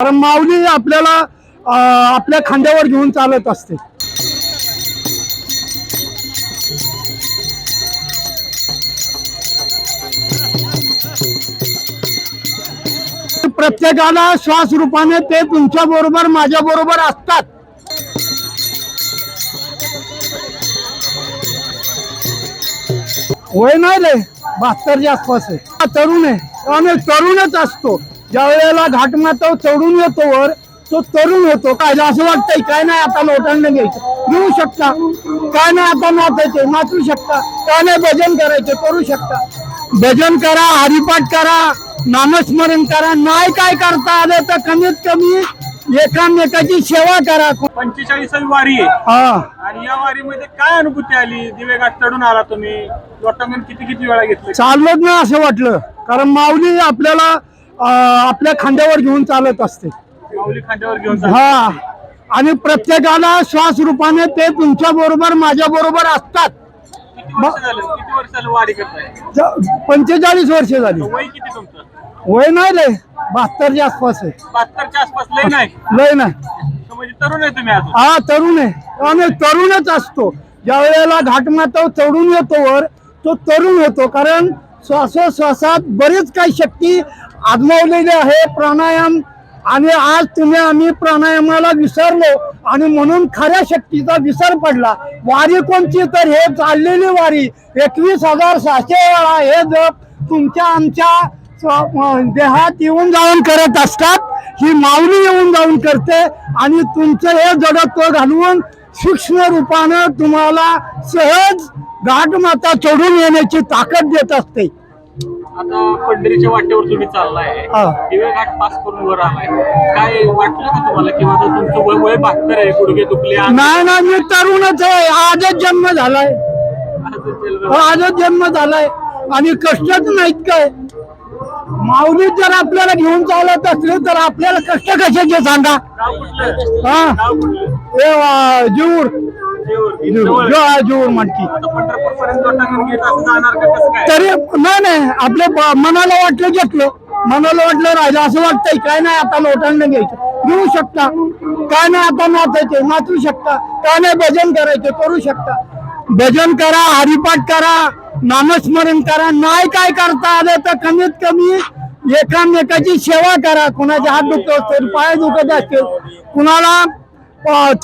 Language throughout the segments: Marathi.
कारण माऊली आपल्याला आपल्या खांद्यावर घेऊन चालत असते. प्रत्येकाला श्वास रूपाने ते तुमच्या बरोबर माझ्या बरोबर असतात. वय नाही रे? बहात्तरच्या आसपास आहे तरुण आहे. आम्ही तरुणच असतो. ज्या वेळेला घाटमाता चढून येतो वर तो तरुण होतो. काय असं वाटतंय काय नाही आता लोटांना घ्यायचं. घेऊ शकता. काय नाही आता नाचायचे नाचू शकता. काय नाही भजन करायचे करू शकता. भजन करा हरिपाठ करा नामस्मरण करा. नाही काय करता आलं तर कमीत कमी एकामेकाची सेवा करा. पंचेचाळीसावी वारी आहे. हा. आणि या वारीमध्ये काय अनुभूती आली? दिवेघाट चढून आला तुम्ही. लोटांगण किती किती वेळा घेतले? चालवत नाही असं वाटलं. कारण माऊली आपल्याला आपल्या खांद्यावर घेऊन चालत असते. खांद्यावर घेऊन. हा. आणि प्रत्येकाला श्वास रूपाने ते तुमच्या बरोबर माझ्या बरोबर असतात. पंचेचाळीस वर्ष झाली. वय नाही रे बहात्तरच्या आसपास आहे. बहात्तरच्या आसपास लय नाही? लय नाही. म्हणजे तरुण आहे तुम्ही हा तरुण आहे. आम्ही तरुणच असतो. ज्या वेळेला घाटमाता चढून येतो वर तो तरुण होतो. कारण श्वासोश्वासात बरीच काही शक्ती आजमावलेली आहे प्राणायाम. आणि आज तुम्ही आम्ही प्राणायामाला विसरलो आणि म्हणून खऱ्या शक्तीचा विसर पडला. वारी कोणची? तर हे चाललेली वारी. एकवीस हजार सहाशे वेळा हे जप तुमच्या आमच्या देहात येऊन जाऊन करत असतात. ही माऊली येऊन जाऊन करते आणि तुमचं हे जडत्व घालवून सूक्ष्म रूपानं तुम्हाला सहज घाटमाता चढून येण्याची ताकद देत असते. आता पंढरीच्या वाटेवर तुम्ही चाललाय. दिवेघाट पास करून वर आलाय. काय वाटलं का तुम्हाला किंवा आता तुमचं वय वय बहात्तर आहे गुडघे दुखले नाही ना मी तरुणच आहे. आजच जन्म झालाय. आजच जन्म झालाय. आणि कष्टच नाहीत काय? माऊली जर आपल्याला घेऊन चालत असले तर आपल्याला कष्ट कशाचे सांगा? हा? हे जीवर. जीवर. जीवर म्हणती तरी नाही नाही आपल्या ब- मनाला वाटलं घेतलं. मनाला वाटलं राहिलं असं वाटतंय. काय नाही आता लोटांना घ्यायचं. घेऊ शकता. काय नाही आता नाचायचे नाचू शकता. काय नाही भजन करायचे करू शकता. भजन करा हरिपाठ करा. नामस्मरण करा. नाही काय करता? आलं तर कमीत कमी एकामेकाची सेवा करा. कुणाचे हात दुखत असतील पाय दुखत असतील कुणाला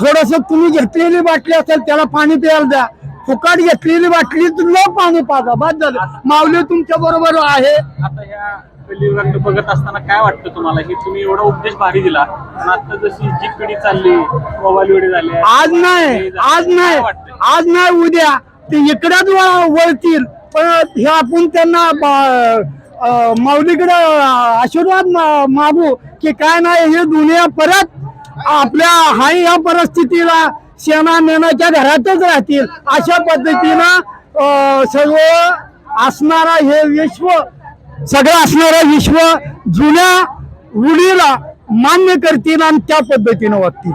थोडस तुम्ही घेतलेली बाटली असेल त्याला पाणी प्यायला द्या. फुकट घेतलेली बाटली न पाणी पाजा. बाद झालं. माऊली तुमच्या बरोबर आहे. आता ह्या कलियुगात बघत असताना काय वाटतं तुम्हाला? की तुम्ही एवढा उपदेश भारी दिला. पण आता जशी जी पिढी चालली मोबाईल वेळी झाली. आज नाही. आज नाही. आज नाही उद्या. ते इकडेच वळतील. पण हे आपण त्यांना माऊलीकडे आशीर्वाद मा- मागू की काय नाही हे दुनिया परत आपल्या हाय या परिस्थितीला शेणा मेणाच्या घरातच राहतील. अशा पद्धतीनं सर्व असणारा हे विश्व सगळं असणारं विश्व जुन्या रूढीला मान्य करतील आणि त्या पद्धतीनं वागतील.